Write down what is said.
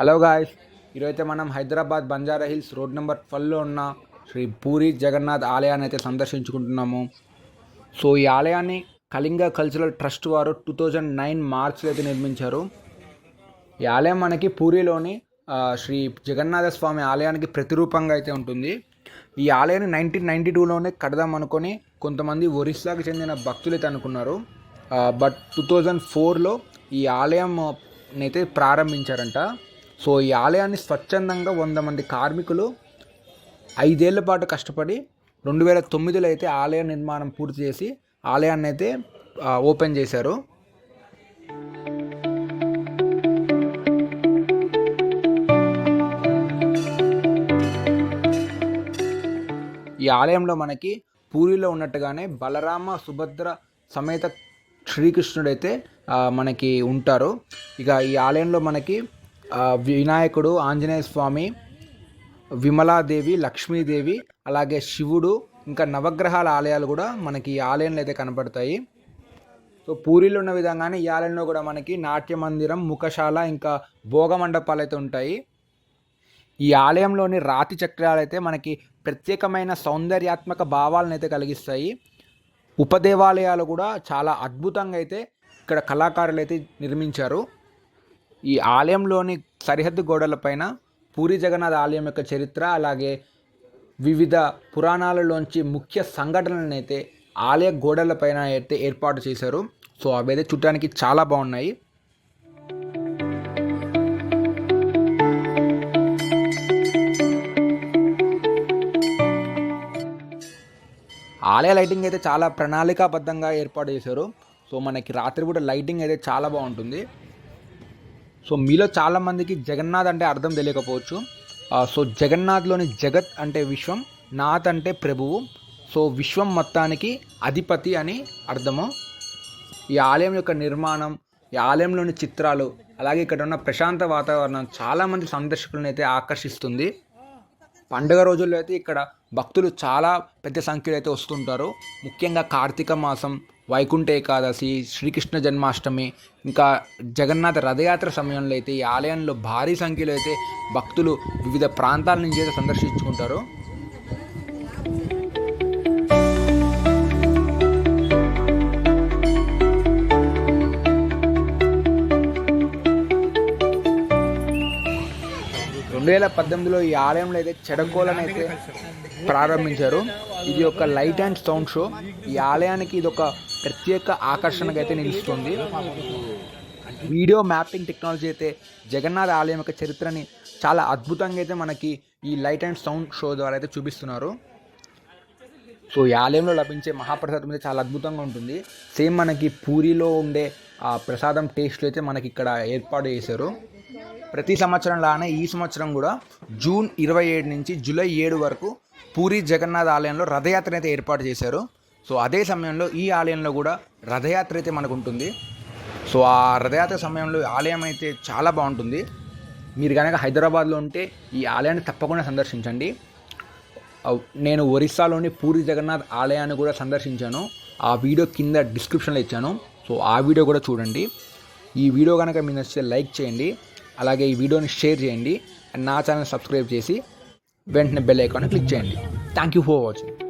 Hello guys ఈరోజైతే మనం Hyderabad Banjara Hills road number ట్వెల్వ్లో ఉన్న శ్రీ పూరి జగన్నాథ్ ఆలయాన్ని అయితే సందర్శించుకుంటున్నాము. సో ఈ ఆలయాన్ని కళింగ కల్చరల్ ట్రస్ట్ వారు టూ థౌజండ్ నైన్ మార్చ్లో అయితే నిర్మించారు. ఈ ఆలయం మనకి పూరిలోని శ్రీ జగన్నాథ స్వామి ఆలయానికి ప్రతిరూపంగా అయితే ఉంటుంది. ఈ ఆలయాన్ని నైన్టీన్ నైంటీ టూలోనే కడదాం అనుకొని కొంతమంది ఒరిస్సాకి చెందిన భక్తులు అయితే అనుకున్నారు. బట్ టూ థౌజండ్ ఫోర్లో ఈ ఆలయం అయితే ప్రారంభించారంట. సో ఈ ఆలయాన్ని స్వచ్ఛందంగా వంద మంది కార్మికులు ఐదేళ్ళ పాటు కష్టపడి రెండు వేల తొమ్మిదిలో అయితే ఆలయ నిర్మాణం పూర్తి చేసి ఆలయాన్ని అయితే ఓపెన్ చేశారు. ఈ ఆలయంలో మనకి పూరిలో ఉన్నట్టుగానే బలరామ సుభద్ర సమేత శ్రీకృష్ణుడైతే మనకి ఉంటారు. ఇక ఈ ఆలయంలో మనకి వినాయకుడు ఆంజనేయ స్వామి విమలాదేవి లక్ష్మీదేవి అలాగే శివుడు ఇంకా నవగ్రహాల ఆలయాలు కూడా మనకి ఈ ఆలయంలో అయితే కనపడతాయి. సో పూరిలో ఉన్న విధంగానే ఈ ఆలయంలో కూడా మనకి నాట్య మందిరం ముఖశాల ఇంకా భోగ మండపాలు అయితే ఉంటాయి. ఈ ఆలయంలోని రాతి చక్రాలు అయితే మనకి ప్రత్యేకమైన సౌందర్యాత్మక భావాలను అయితే కలిగిస్తాయి. ఉపదేవాలయాలు కూడా చాలా అద్భుతంగా అయితే ఇక్కడ కళాకారులు అయితే నిర్మించారు. ఈ ఆలయంలోని సరిహద్దు గోడలపైన పూరి జగన్నాథ్ ఆలయం యొక్క చరిత్ర అలాగే వివిధ పురాణాలలోంచి ముఖ్య సంఘటనలను అయితే ఆలయ గోడలపైన అయితే ఏర్పాటు చేశారు. సో అవి అయితే చూడటానికి చాలా బాగున్నాయి. ఆలయ లైటింగ్ అయితే చాలా ప్రణాళికాబద్ధంగా ఏర్పాటు చేశారు. సో మనకి రాత్రి కూడా లైటింగ్ అయితే చాలా బాగుంటుంది. సో మీలో చాలామందికి జగన్నాథ్ అంటే అర్థం తెలియకపోవచ్చు. సో జగన్నాథ్లోని జగత్ అంటే విశ్వం నాథ్ అంటే ప్రభువు. సో విశ్వం మొత్తానికి అధిపతి అని అర్థము. ఈ ఆలయం యొక్క నిర్మాణం ఈ ఆలయంలోని చిత్రాలు అలాగే ఇక్కడ ఉన్న ప్రశాంత వాతావరణం చాలామంది సందర్శకులను అయితే ఆకర్షిస్తుంది. పండుగ రోజుల్లో అయితే ఇక్కడ భక్తులు చాలా పెద్ద సంఖ్యలో అయితే వస్తుంటారు. ముఖ్యంగా కార్తీక మాసం వైకుంఠ ఏకాదశి శ్రీకృష్ణ జన్మాష్టమి ఇంకా జగన్నాథ రథయాత్ర సమయంలో అయితే ఈ ఆలయంలో భారీ సంఖ్యలో అయితే భక్తులు వివిధ ప్రాంతాల నుంచి అయితే సందర్శించుకుంటారు. రెండు వేల పద్దెనిమిదిలో ఈ ఆలయంలో అయితే చెడకోలను అయితే ప్రారంభించారు. ఇది ఒక లైట్ అండ్ సౌండ్ షో ఈ ఆలయానికి ఇది ఒక ప్రత్యేక ఆకర్షణగా అయితే నిలుస్తుంది. వీడియో మ్యాపింగ్ టెక్నాలజీ అయితే జగన్నాథ్ ఆలయం యొక్క చరిత్రని చాలా అద్భుతంగా అయితే మనకి ఈ లైట్ అండ్ సౌండ్ షో ద్వారా అయితే చూపిస్తున్నారు. సో ఈ ఆలయంలో లభించే మహాప్రసాదం అయితే చాలా అద్భుతంగా ఉంటుంది. సేమ్ మనకి పూరిలో ఉండే ఆ ప్రసాదం టేస్ట్లు అయితే మనకి ఇక్కడ ఏర్పాటు చేశారు. ప్రతి సంవత్సరం లానే ఈ సంవత్సరం కూడా జూన్ ఇరవై ఏడు నుంచి జూలై ఏడు వరకు పూరి జగన్నాథ్ ఆలయంలో రథయాత్ర అయితే ఏర్పాటు చేశారు. సో అదే సమయంలో ఈ ఆలయంలో కూడా రథయాత్ర అయితే మనకు ఉంటుంది సో ఆ రథయాత్ర సమయంలో ఆలయం అయితే చాలా బాగుంటుంది. మీరు కనుక హైదరాబాద్లో ఉంటే ఈ ఆలయాన్ని తప్పకుండా సందర్శించండి. నేను ఒరిస్సాలోని పూరి జగన్నాథ్ ఆలయాన్ని కూడా సందర్శించాను. ఆ వీడియో కింద డిస్క్రిప్షన్లో ఇచ్చాను. సో ఆ వీడియో కూడా చూడండి. ఈ వీడియో కనుక మీకు నచ్చితే లైక్ చేయండి. అలాగే ఈ వీడియోని షేర్ చేయండి అండ్ నా ఛానల్ సబ్స్క్రైబ్ చేసి వెంటనే బెల్ ఐకాన్ క్లిక్ చేయండి. Thank you for watching